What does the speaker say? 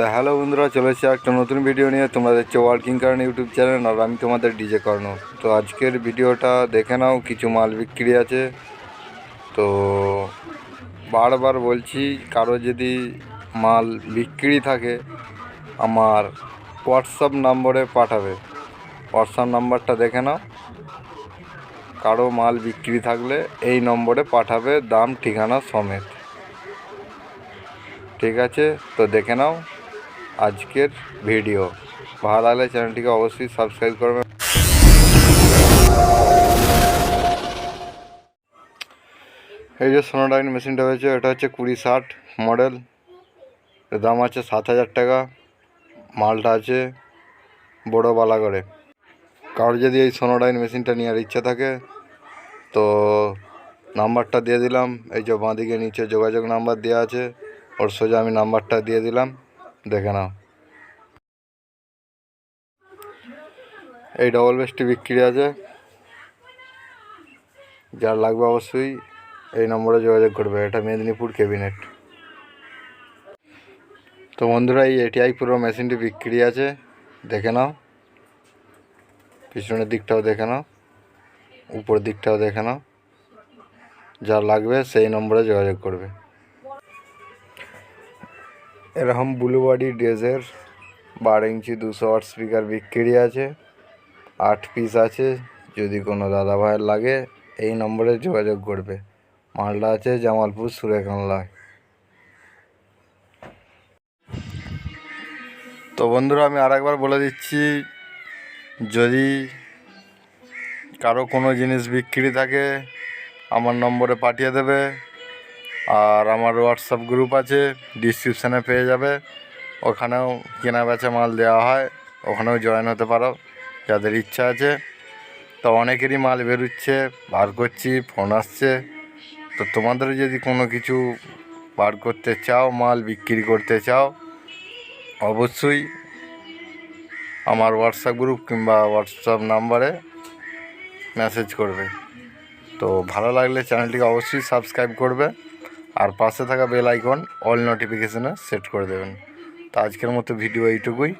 তো হ্যালো বন্ধুরা, চলে এসেছি একটা নতুন ভিডিও নিয়ে। তোমরা দেখছ ওয়ার্কিং কারণ ইউটিউব চ্যানেল আর আমি তোমাদের ডিজে কর্ণ তো আজকের ভিডিওটা দেখে নাও, কিছু মাল বিক্রি আছে। তো বারবার বলছি, কারও যদি মাল বিক্রি থাকে, আমার হোয়াটসঅ্যাপ নম্বরে পাঠাবে। হোয়াটসঅ্যাপ নাম্বারটা দেখে নাও। কারও মাল বিক্রি থাকলে এই নম্বরে পাঠাবে, দাম ঠিকানা সমেত। ঠিক আছে? তো দেখে নাও। আজকের ভিডিও। ভালো লাগলে চ্যানেলটিকে অবশ্যই সাবস্ক্রাইব করবে এই যে সোনোডাইন মেশিনটা হয়েছে, এটা হচ্ছে কুড়ি ষাট মডেল। এর দাম আছে সাত হাজার টাকা। মালটা আছে বড়ো করে কারোর যদি এই সোনোডাইন মেশিনটা নেওয়ার ইচ্ছা থাকে, তো নাম্বারটা দিয়ে দিলাম। এই যে বাঁদিকে নিচে যোগাযোগ নাম্বার দেওয়া আছে, ওর সোজা আমি নাম্বারটা দিয়ে দিলাম। দেখে নাও। এই ডবল বেসটি বিক্রি আছে। যার লাগবে অবশ্যই এই নম্বরে যোগাযোগ করবে। এটা মেদিনীপুর ক্যাবিনেট তো বন্ধুরা, এই এটিআই পুরো মেশিনটি বিক্রি আছে। দেখে নাও। পিছনের দিকটাও দেখে নাও। উপরের দিকটাও দেখে নাও। যা লাগবে সেই নম্বরে যোগাযোগ করবে। এরকম ব্লু বডি বারো ইঞ্চি দুশো ওয়াট স্পিকার বিক্রি আছে। আট পিস আছে, যদি কোনো দাদা ভাইয়ের লাগে, এই নম্বরে যোগাযোগ করবে। মালটা আছে জামালপুর সুরেখানলায় তো বন্ধুরা, আমি আরেকবার বলে দিচ্ছি, যদি কারও কোনো জিনিস বিক্রি থাকে, আমার নম্বরে পাঠিয়ে দেবে, আর আমার হোয়াটসঅ্যাপ গ্রুপ আছে ডিসক্রিপশানে পেয়ে যাবে। ওখানেও কেনা বেচা মাল দেওয়া হয়, ওখানেও জয়েন হতে পারো। যাদের ইচ্ছা আছে, তো অনেকেরই মাল বেরোচ্ছে, বার করছি ফোন আসছে। তো তোমাদের যদি কোনো কিছু বার করতে চাও, মাল বিক্রি করতে চাও, অবশ্যই আমার হোয়াটসঅ্যাপ গ্রুপ কিংবা হোয়াটসঅ্যাপ নাম্বারে মেসেজ করবে। তো ভালো লাগলে চ্যানেলটিকে অবশ্যই সাবস্ক্রাইব করবে আর পাশে থাকা বেল আইকন অল নোটিফিকেশানে সেট করে দেবেন। তো আজকের মতো ভিডিও এইটুকুই।